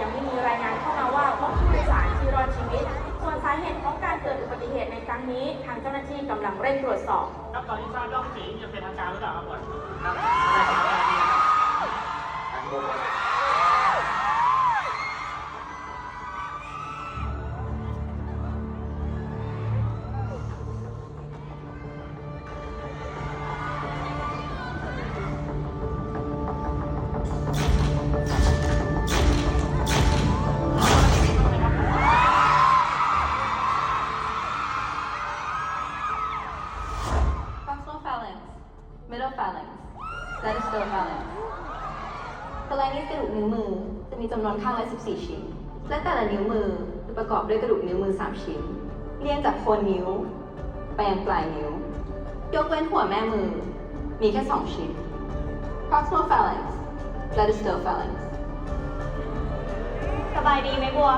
ยังไม่มีรายงานเข้ามาว่าพบผู้โดยสารที่รอดชีวิต ส่วนสาเหตุของการเกิดอุบัติเหตุในครั้งนี้ ทางเจ้าหน้าที่กำลังเร่งตรวจสอบ ครับตอนนี้ทราบยอเสีจะเป็นทางการหรือเปล่าครับบอลครับ นวนข้างละ 14 ชิ้น และแต่ละนิ้วมือประกอบด้วยกระดูกนิ้วมือ 3 ชิ้น เรียงจากโคนนิ้ว ไปยังปลายนิ้ว ยกเว้นหัวแม่มือ มีแค่ 2 ชิ้น proximal phalanx และ distal phalanx สบายดีไหมบัว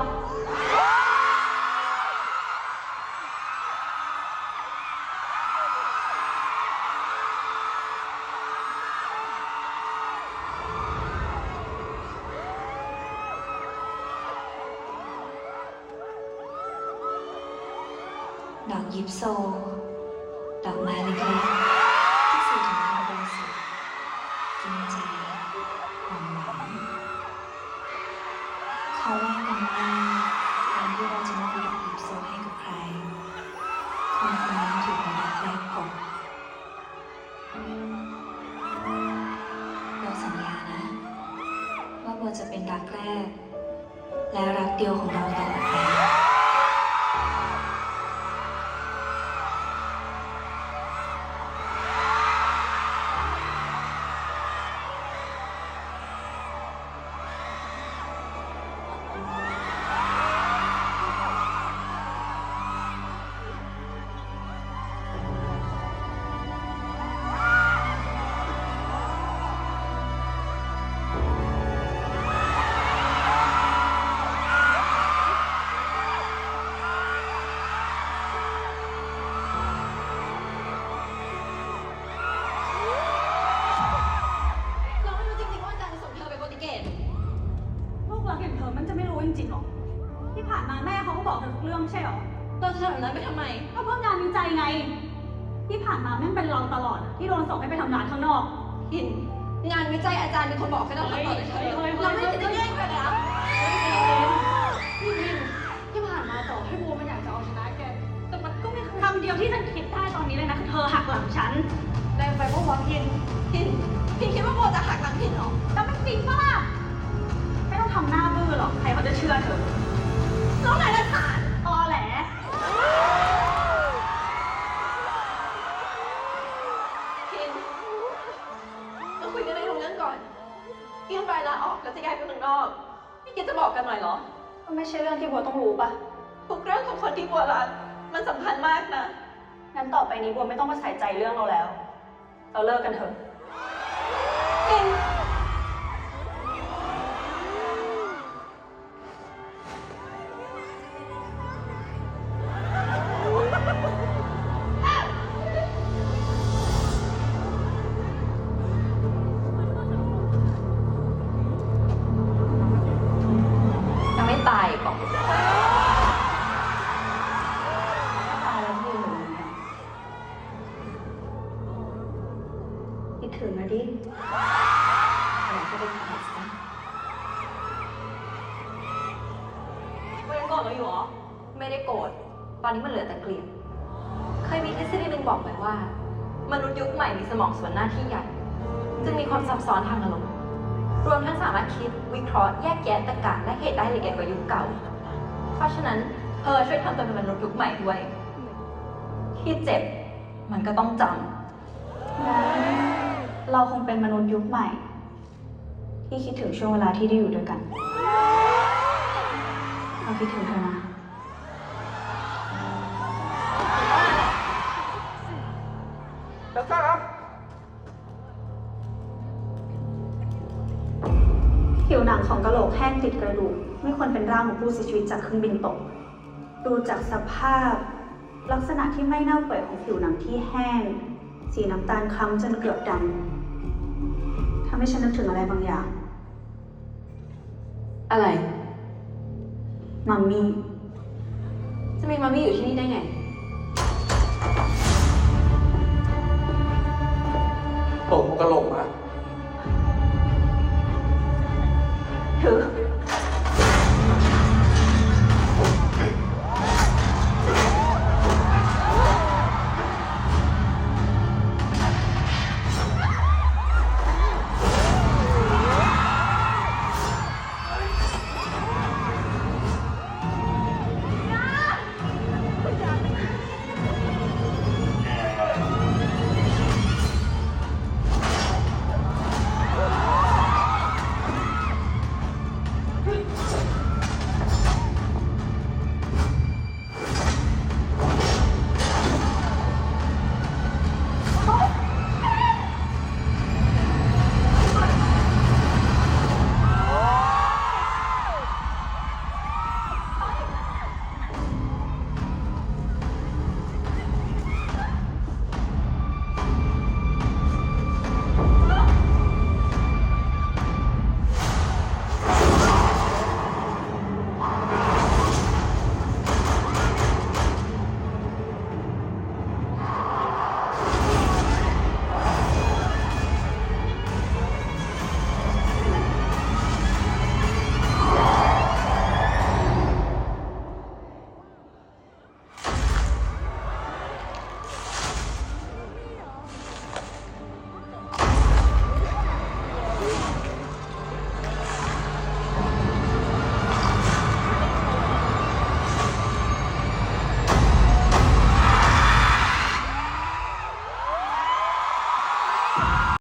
ดอกยิปโซ ดอกไม้เล็กๆที่สื่อถึงความบริสุทธิ์จริงใจหอมหวานเขาว่ากันว่าการที่เราจะมอบดอกยิปโซให้กับใครคนคนนั้นถือเป็นรักแรกพบเราสัญญานะ ว่าบัวจะเป็นรักแรก และรักเดียวของเราตลอดไป จะไม่รู้จริงๆหรอ ที่ผ่านมาแม่เขาก็บอกเธอทุกเรื่องไม่ใช่หรอเราจะทำแบบนั้นไปทำไม ก็เพื่องานวิจัยไง ที่ผ่านมาแม่งเป็นเราตลอดอะที่โดนส่งให้ไปทำงานข้างนอกหิน งานวิจัยอาจารย์เป็นคนบอกให้เราทำต่อเลยเธอเฮ้ยเฮ้ยเฮ้ย เราไม่ได้จะแย่งกันนะพี่พิมที่ผ่านมาต่อให้บัวมันอยากจะเอาชนะแก แต่มันก็ไม่เคยคำเดียวที่ฉันคิดได้ตอนนี้เลยนะคือเธอหักหลังฉัน แรงไปเพราะว่าพินพินพินคิดว่าโบจะหักหลังพินเหรอแล้วมันจริงปะล่ะไม่ต้องทำหน้าบื้ อหรอกใครเขาจะเชื่อเธอแล้วไหนหลักฐานตอแหลพินเราคุยกันในโรงเรื่องก่อนยื่นใบลาออกแล้วจะย้ายไปเมืองนอกไม่คิดจะบอกกันหน่อยเหรอก็ไม่ใช่เรื่องที่บัวต้องรู้ปะทุกเรื่องของคนที่บัวรักมันสำคัญมากนะ งั้นต่อไปนี้บัวไม่ต้องมาใส่ใจเรื่องเราแล้ว เราเลิกกันเถอะพิน อยู่เหรอ ไม่ได้โกรธ ตอนนี้มันเหลือแต่เกลียด เคยมีทฤษฎีหนึ่งบอกไว้ว่า มนุษย์ยุคใหม่มีสมองส่วนหน้าที่ใหญ่ จึงมีความซับซ้อนทางอารมณ์ รวมทั้งสามารถคิด วิเคราะห์ แยกแยะตรรกะและเหตุได้ละเอียดกว่ายุคเก่า เพราะฉะนั้นเธอช่วยทำตัวเป็นมนุษย์ยุคใหม่ด้วย ที่เจ็บ มันก็ต้องจำ เราคงเป็นมนุษย์ยุคใหม่ ที่คิดถึงช่วงเวลาที่ได้อยู่ด้วยกัน เราคิดถึงเธอนะดอกเตอรครับ ผิวหนังของกะโหลกแห้งติดกระดูก ไม่ควรเป็นร่างของผู้เสียชีวิตจากเครื่องบินตก ดูจากสภาพ ลักษณะที่ไม่เน่าเปื่อยของผิวหนังที่แห้ง สีน้ำตาลคล้ำจนเกือบดำทำให้ฉันนึกถึงอะไรบางอย่าง อะไร มัมมี่ จะมีมัมมี่อยู่ที่นี่ได้ไงผมกระโหลกมา ถือ